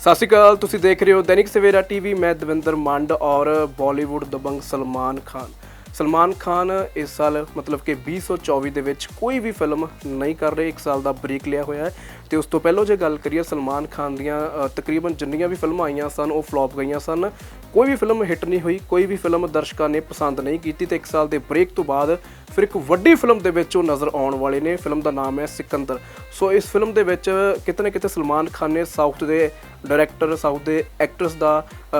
ਸਤਿ ਸ਼੍ਰੀ ਅਕਾਲ, ਤੁਸੀਂ ਦੇਖ ਰਹੇ ਹੋ ਦੈਨਿਕ ਸਵੇਰਾ ਟੀਵੀ। ਮੈਂ ਦਵਿੰਦਰ ਮੰਡ ਔਰ ਬਾਲੀਵੁੱਡ ਦਬੰਗ ਸਲਮਾਨ ਖਾਨ। ਸਲਮਾਨ ਖਾਨ ਇਸ ਸਾਲ ਮਤਲਬ ਕਿ 2024 ਦੇ ਵਿੱਚ ਕੋਈ ਵੀ ਫਿਲਮ ਨਹੀਂ ਕਰ ਰਹੇ। ਇੱਕ ਸਾਲ ਦਾ ਬ੍ਰੇਕ ਲਿਆ ਹੋਇਆ ਹੈ। ਤੇ ਉਸ ਤੋਂ ਪਹਿਲਾਂ ਜੇ ਗੱਲ ਕਰੀਏ, ਸਲਮਾਨ ਖਾਨ ਦੀਆਂ ਤਕਰੀਬਨ ਜਿੰਨੀਆਂ ਵੀ ਫਿਲਮਾਂ ਆਈਆਂ ਸਨ, ਉਹ ਫਲॉप ਗਈਆਂ ਸਨ। ਕੋਈ ਵੀ ਫਿਲਮ ਹਿੱਟ ਨਹੀਂ ਹੋਈ, ਕੋਈ ਵੀ ਫਿਲਮ ਦਰਸ਼ਕਾਂ ਨੇ ਪਸੰਦ ਨਹੀਂ ਕੀਤੀ ਤੇ ਇੱਕ ਸਾਲ ਦੇ ਬ੍ਰੇਕ ਤੋਂ ਬਾਅਦ ਫਿਰ ਇੱਕ ਵੱਡੀ ਫਿਲਮ ਦੇ ਵਿੱਚ ਉਹ ਨਜ਼ਰ ਆਉਣ ਵਾਲੇ ਨੇ। ਫਿਲਮ ਦਾ ਨਾਮ ਹੈ ਸਿਕੰਦਰ। ਸੋ ਇਸ ਫਿਲਮ ਦੇ ਵਿੱਚ ਕਿਤੇ ਨਾ ਕਿਤੇ ਸਲਮਾਨ ਖਾਨ ਨੇ ਸਾਊਥ ਦੇ ਡਾਇਰੈਕਟਰ ਸਾਊਥ ਦੇ ਐਕਟਰਸ ਦਾ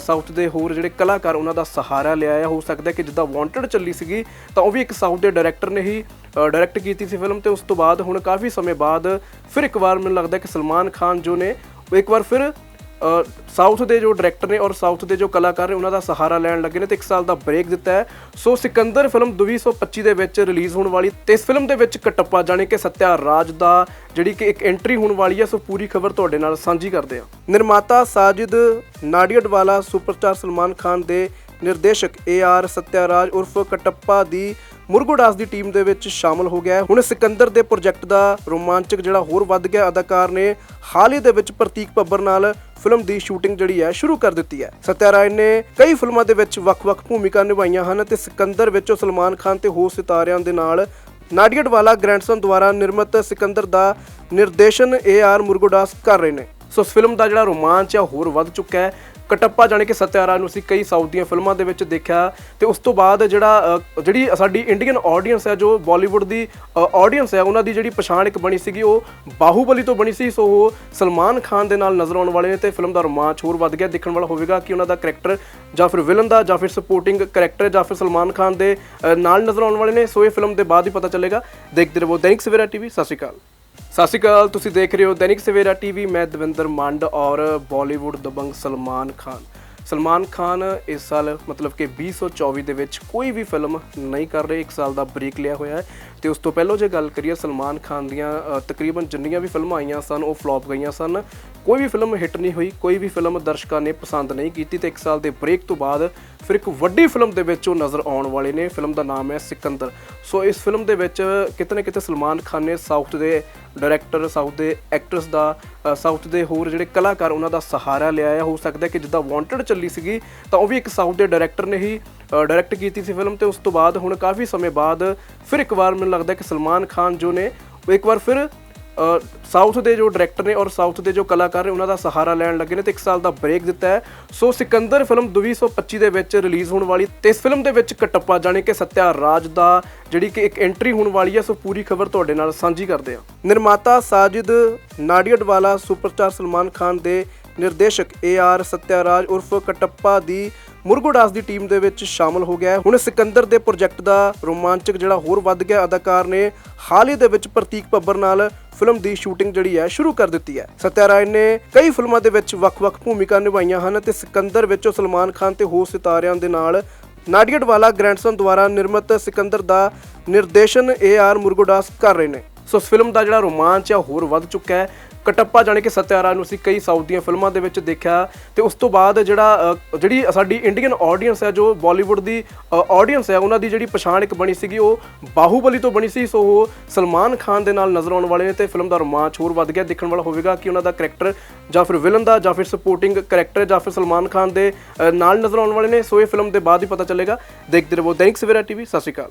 ਸਾਊਥ ਦੇ ਹੋਰ ਜਿਹੜੇ ਕਲਾਕਾਰ ਉਹਨਾਂ ਦਾ ਸਹਾਰਾ ਲਿਆ ਆ। ਹੋ ਸਕਦਾ ਕਿ ਜਿੱਦਾਂ ਵਾਂਟਡ ਚੱਲੀ ਸੀਗੀ, ਤਾਂ ਉਹ ਵੀ ਇੱਕ ਸਾਊਥ ਦੇ ਡਾਇਰੈਕਟਰ ਨੇ ਹੀ ਡਾਇਰੈਕਟ ਕੀਤੀ ਸੀ ਫਿਲਮ ਤੇ। ਉਸ ਤੋਂ ਬਾਅਦ ਹੁਣ ਕਾਫੀ ਸਮੇਂ ਬਾਅਦ ਫਿਰ ਇੱਕ ਵਾਰ ਮੈਨੂੰ ਲੱਗਦਾ ਕਿ ਸਲਮਾਨ ਖਾਨ ਜੋ ਨੇ, ਉਹ ਇੱਕ ਵਾਰ ਫਿਰ ਸਾਊਥ ਦੇ ਜੋ ਡਾਇਰੈਕਟਰ ਨੇ ਔਰ ਸਾਊਥ ਦੇ ਜੋ ਕਲਾਕਾਰ ਨੇ, ਉਹਨਾਂ ਦਾ ਸਹਾਰਾ ਲੈਣ ਲੱਗੇ ਨੇ ਤੇ ਇੱਕ ਸਾਲ ਦਾ ਬ੍ਰੇਕ ਦਿੱਤਾ ਹੈ। ਸੋ ਸਿਕੰਦਰ ਫਿਲਮ 2025 ਦੇ ਵਿੱਚ ਰਿਲੀਜ਼ ਹੋਣ ਵਾਲੀ ਤੇ ਇਸ ਫਿਲਮ ਦੇ ਵਿੱਚ ਕਟੱਪਾ ਜਾਣੀ ਕਿ ਸਤਿਆ ਰਾਜ ਦਾ ਜਿਹੜੀ ਕਿ ਇੱਕ ਐਂਟਰੀ ਹੋਣ ਵਾਲੀ ਹੈ, ਸੋ ਪੂਰੀ ਖਬਰ ਤੁਹਾਡੇ ਨਾਲ ਸਾਂਝੀ ਕਰਦੇ ਹਾਂ। ਨਿਰਮਾਤਾ ਸਾਜਿਦ ਨਾਡੀਅਡਵਾਲਾ ਸੁਪਰਸਟਾਰ ਸਲਮਾਨ ਖਾਨ ਦੇ ਨਿਰਦੇਸ਼ਕ ਏ ਆਰ ਸਤਿਆ ਰਾਜ ਉਰਫ ਕਟੱਪਾ ਦੀ ਮੁਰਗੋਡਾਸ ਦੀ ਟੀਮ ਦੇ ਵਿੱਚ ਸ਼ਾਮਲ ਹੋ ਗਿਆ ਹੈ। ਹੁਣ ਸਿਕੰਦਰ ਦੇ ਪ੍ਰੋਜੈਕਟ ਦਾ ਰੋਮਾਂਚਕ ਜਿਹੜਾ ਹੋਰ ਵੱਧ ਗਿਆ ਅਦਾਕਾਰ ਨੇ ਹਾਲ ਹੀ ਦੇ ਵਿੱਚ ਪ੍ਰਤੀਕ ਬੱਬਰ ਨਾਲ ਫਿਲਮ ਦੀ ਸ਼ੂਟਿੰਗ ਜਿਹੜੀ ਹੈ ਸ਼ੁਰੂ ਕਰ ਦਿੱਤੀ ਹੈ। ਸਤਿਆਰਾਜ ਨੇ ਕਈ ਫਿਲਮਾਂ ਦੇ ਵਿੱਚ ਵੱਖ-ਵੱਖ ਭੂਮਿਕਾ ਨਿਭਾਈਆਂ ਹਨ ਤੇ ਸਿਕੰਦਰ ਵਿੱਚ ਉਹ ਸਲਮਾਨ ਖਾਨ ਤੇ ਹੋਰ ਸਿਤਾਰਿਆਂ ਦੇ ਨਾਲ ਨਾਡੀਅਡਵਾਲਾ ਗ੍ਰੈਂਡਸਨ ਦੁਆਰਾ ਨਿਰਮਿਤ ਸਿਕੰਦਰ ਦਾ ਨਿਰਦੇਸ਼ਨ ਏ ਆਰ ਮੁਰਗੋਡਾਸ ਕਰ ਰਹੇ ਨੇ। ਸੋ ਇਸ ਫਿਲਮ ਦਾ ਜਿਹੜਾ ਰੋਮਾਂਚ ਹੈ ਹੋਰ ਵੱਧ ਚੁੱਕਾ ਹੈ। ਕਟੱਪਾ ਜਾਨੀ ਕਿ ਸਤਿਆਰਾ ਨੂੰ ਅਸੀਂ ਕਈ ਸਾਊਥ ਦੀਆਂ ਫਿਲਮਾਂ ਦੇ ਵਿੱਚ ਦੇਖਿਆ ਤੇ ਉਸ ਤੋਂ ਬਾਅਦ ਜਿਹੜਾ ਜਿਹੜੀ ਸਾਡੀ ਇੰਡੀਅਨ ਆਡੀਅנס ਹੈ, ਜੋ ਬਾਲੀਵੁੱਡ ਦੀ ਆਡੀਅנס ਹੈ, ਉਹਨਾਂ ਦੀ ਜਿਹੜੀ ਪਛਾਣ ਇੱਕ ਬਣੀ ਸੀਗੀ, ਉਹ ਬਾਹੂਬਲੀ ਤੋਂ ਬਣੀ ਸੀ। ਸੋ ਉਹ ਸਲਮਾਨ ਖਾਨ ਦੇ ਨਾਲ ਨਜ਼ਰ ਆਉਣ ਵਾਲੇ ਨੇ ਤੇ ਫਿਲਮ ਦਾ ਰੋਮਾਂਚ ਹੋਰ ਵੱਧ ਗਿਆ। ਦੇਖਣ ਵਾਲਾ ਹੋਵੇਗਾ ਕਿ ਉਹਨਾਂ ਦਾ ਕੈਰੈਕਟਰ ਜਾਂ ਫਿਰ ਵਿਲਨ ਦਾ ਜਾਂ ਫਿਰ ਸਪੋਰਟਿੰਗ ਕੈਰੈਕਟਰ ਜਾਂ ਫਿਰ ਸਲਮਾਨ ਖਾਨ ਦੇ ਨਾਲ ਨਜ਼ਰ ਆਉਣ ਵਾਲੇ ਨੇ। ਸੋ ਇਹ ਫਿਲਮ ਦੇ ਬਾਅਦ ਹੀ ਪਤਾ ਚੱਲੇਗਾ। ਦੇਖਦੇ ਰਹੋ ਦੈਨਿਕ ਸਵੇਰਾ ਟੀਵੀ। ਸਤਿ ਸ਼੍ਰੀ ਅਕਾਲ। ਸਤਿ ਸ਼੍ਰੀ ਅਕਾਲ, ਤੁਸੀਂ ਦੇਖ ਰਹੇ ਹੋ ਦੈਨਿਕ ਸਵੇਰਾ ਟੀਵੀ। ਮੈਂ ਦਵਿੰਦਰ ਮੰਡ ਔਰ ਬਾਲੀਵੁੱਡ ਦਬੰਗ ਸਲਮਾਨ ਖਾਨ। ਸਲਮਾਨ ਖਾਨ ਇਸ ਸਾਲ ਮਤਲਬ ਕਿ 2024 ਦੇ ਵਿੱਚ ਕੋਈ ਵੀ ਫਿਲਮ ਨਹੀਂ ਕਰ ਰਹੇ। ਇੱਕ ਸਾਲ ਦਾ ਬ੍ਰੇਕ ਲਿਆ ਹੋਇਆ ਹੈ। ਤੇ ਉਸ ਤੋਂ ਪਹਿਲਾਂ ਜੇ ਗੱਲ ਕਰੀਏ, ਸਲਮਾਨ ਖਾਨ ਦੀਆਂ ਤਕਰੀਬਨ ਜਿੰਨੀਆਂ ਵੀ ਫਿਲਮਾਂ ਆਈਆਂ ਸਨ, ਉਹ ਫਲॉप ਗਈਆਂ ਸਨ। ਕੋਈ ਵੀ ਫਿਲਮ ਹਿੱਟ ਨਹੀਂ ਹੋਈ, ਕੋਈ ਵੀ ਫਿਲਮ ਦਰਸ਼ਕਾਂ ਨੇ ਪਸੰਦ ਨਹੀਂ ਕੀਤੀ ਤੇ ਇੱਕ ਸਾਲ ਦੇ ਬ੍ਰੇਕ ਤੋਂ ਬਾਅਦ ਫਿਰ ਇੱਕ ਵੱਡੀ ਫਿਲਮ ਦੇ ਵਿੱਚ ਉਹ ਨਜ਼ਰ ਆਉਣ ਵਾਲੇ ਨੇ। ਫਿਲਮ ਦਾ ਨਾਮ ਹੈ ਸਿਕੰਦਰ। ਸੋ ਇਸ ਫਿਲਮ ਦੇ ਵਿੱਚ ਕਿਤੇ ਨਾ ਕਿਤੇ ਸਲਮਾਨ ਖਾਨ ਨੇ ਸਾਊਥ ਦੇ ਡਾਇਰੈਕਟਰ, ਸਾਊਥ ਦੇ ਐਕਟਰਸ ਦਾ ਸਾਊਥ ਦੇ ਹੋਰ ਜਿਹੜੇ ਕਲਾਕਾਰ ਉਹਨਾਂ ਦਾ ਸਹਾਰਾ ਲਿਆ ਹੈ। ਹੋ ਸਕਦਾ ਕਿ ਜਿੱਦਾਂ ਵਾਂਟਡ ਚੱਲੀ ਸੀਗੀ, ਤਾਂ ਉਹ ਵੀ ਇੱਕ ਸਾਊਥ ਦੇ ਡਾਇਰੈਕਟਰ ਨੇ ਹੀ ਡਾਇਰੈਕਟ ਕੀਤੀ ਸੀ ਫਿਲਮ ਤੇ ਉਸ ਤੋਂ ਬਾਅਦ ਹੁਣ ਕਾਫੀ ਸਮੇਂ ਬਾਅਦ ਫਿਰ ਇੱਕ ਵਾਰ ਮੈਨੂੰ ਲੱਗਦਾ ਕਿ ਸਲਮਾਨ ਖਾਨ ਜੋ ਨੇ ਉਹ ਇੱਕ ਵਾਰ ਫਿਰ ਸਾਊਥ ਦੇ ਜੋ ਡਾਇਰੈਕਟਰ ਨੇ ਔਰ ਸਾਊਥ ਦੇ ਜੋ ਕਲਾਕਾਰ ਨੇ, ਉਹਨਾਂ ਦਾ ਸਹਾਰਾ ਲੈਣ ਲੱਗੇ ਨੇ ਤੇ ਇੱਕ ਸਾਲ ਦਾ ਬ੍ਰੇਕ ਦਿੱਤਾ ਹੈ। ਸੋ ਸਿਕੰਦਰ ਫਿਲਮ 2025 ਦੇ ਵਿੱਚ ਰਿਲੀਜ਼ ਹੋਣ ਵਾਲੀ, ਤੇ ਇਸ ਫਿਲਮ ਦੇ ਵਿੱਚ ਕਟੱਪਾ ਜਾਣੀ ਕਿ ਸਤਿਆ ਰਾਜ ਦਾ ਜਿਹੜੀ ਕਿ ਇੱਕ ਐਂਟਰੀ ਹੋਣ ਵਾਲੀ ਹੈ, ਸੋ ਪੂਰੀ ਖਬਰ ਤੁਹਾਡੇ ਨਾਲ ਸਾਂਝੀ ਕਰਦੇ ਹਾਂ। ਨਿਰਮਾਤਾ ਸਾਜਿਦ ਨਾਡੀਅਡਵਾਲਾ ਸੁਪਰਸਟਾਰ ਸਲਮਾਨ ਖਾਨ ਦੇ ਨਿਰਦੇਸ਼ਕ ਏ ਆਰ ਸੱਤਿਆਰਾਜ ਉਰਫ ਕਟੱਪਾ ਦੀ ਮੁਰਗੋਡਾਸ ਦੀ ਟੀਮ ਦੇ ਵਿੱਚ ਸ਼ਾਮਲ ਹੋ ਗਿਆ ਹੁਣ ਸਿਕੰਦਰ ਦੇ ਪ੍ਰੋਜੈਕਟ ਦਾ ਰੋਮਾਂਚਕ ਜਿਹੜਾ ਹੋਰ ਵੱਧ ਗਿਆ ਅਦਾਕਾਰ ਨੇ ਹਾਲ ਹੀ ਦੇ ਵਿੱਚ ਪ੍ਰਤੀਕ ਬੱਬਰ ਨਾਲ ਫਿਲਮ ਦੀ ਸ਼ੂਟਿੰਗ ਜਿਹੜੀ ਹੈ ਸ਼ੁਰੂ ਕਰ ਦਿੱਤੀ ਹੈ। ਸਤਿਆਰਾਜ ਨੇ ਕਈ ਫਿਲਮਾਂ ਦੇ ਵਿੱਚ ਵੱਖ-ਵੱਖ ਭੂਮਿਕਾ ਨਿਭਾਈਆਂ ਹਨ ਤੇ ਸਿਕੰਦਰ ਵਿੱਚ ਉਹ ਸਲਮਾਨ ਖਾਨ ਤੇ ਹੋਰ ਸਿਤਾਰਿਆਂ ਦੇ ਨਾਲ ਨਾਡੀਅਡਵਾਲਾ ਗ੍ਰੈਂਡਸਨ ਦੁਆਰਾ ਨਿਰਮਿਤ ਸਿਕੰਦਰ ਦਾ ਨਿਰਦੇਸ਼ਨ ਏ ਆਰ ਮੁਰਗੋਡਾਸ ਕਰ ਰਹੇ ਨੇ। ਸੋ ਇਸ ਫਿਲਮ ਦਾ ਜਿਹੜਾ ਰੋਮਾਂਚ ਆ ਹੋਰ ਵੱਧ ਚੁੱਕਾ ਹੈ। ਕਟੱਪਾ ਜਾਣੇ ਕਿ ਸਤਿਆਰਾ ਨੂੰ ਅਸੀਂ ਕਈ ਸਾਊਥ ਦੀਆਂ ਫਿਲਮਾਂ ਦੇ ਵਿੱਚ ਦੇਖਿਆ ਤੇ ਉਸ ਤੋਂ ਬਾਅਦ ਜਿਹੜਾ ਜਿਹੜੀ ਸਾਡੀ ਇੰਡੀਅਨ ਆਡੀਅנס ਹੈ, ਜੋ ਬਾਲੀਵੁੱਡ ਦੀ ਆਡੀਅנס ਹੈ, ਉਹਨਾਂ ਦੀ ਜਿਹੜੀ ਪਛਾਣ ਇੱਕ ਬਣੀ ਸੀਗੀ, ਉਹ ਬਾਹੂਬਲੀ ਤੋਂ ਬਣੀ ਸੀ। ਸੋ ਉਹ ਸਲਮਾਨ ਖਾਨ ਦੇ ਨਾਲ ਨਜ਼ਰ ਆਉਣ ਵਾਲੇ ਨੇ ਤੇ ਫਿਲਮ ਦਾ ਰੋਮਾਂਚ ਹੋਰ ਵੱਧ ਗਿਆ। ਦੇਖਣ ਵਾਲਾ ਹੋਵੇਗਾ ਕਿ ਉਹਨਾਂ ਦਾ ਕੈਰੈਕਟਰ ਜਾਂ ਫਿਰ ਵਿਲਨ ਦਾ ਜਾਂ ਫਿਰ ਸਪੋਰਟਿੰਗ ਕੈਰੈਕਟਰ ਜਾਂ ਫਿਰ ਸਲਮਾਨ ਖਾਨ ਦੇ ਨਾਲ ਨਜ਼ਰ ਆਉਣ ਵਾਲੇ ਨੇ। ਸੋ ਇਹ ਫਿਲਮ ਦੇ ਬਾਅਦ ਹੀ ਪਤਾ ਚੱਲੇਗਾ। ਦੇਖਦੇ ਰਹੋ ਦੈਨਿਕ ਸਵੇਰਾ ਟੀਵੀ। ਸਤਿ ਸ਼੍ਰੀ ਅਕਾਲ।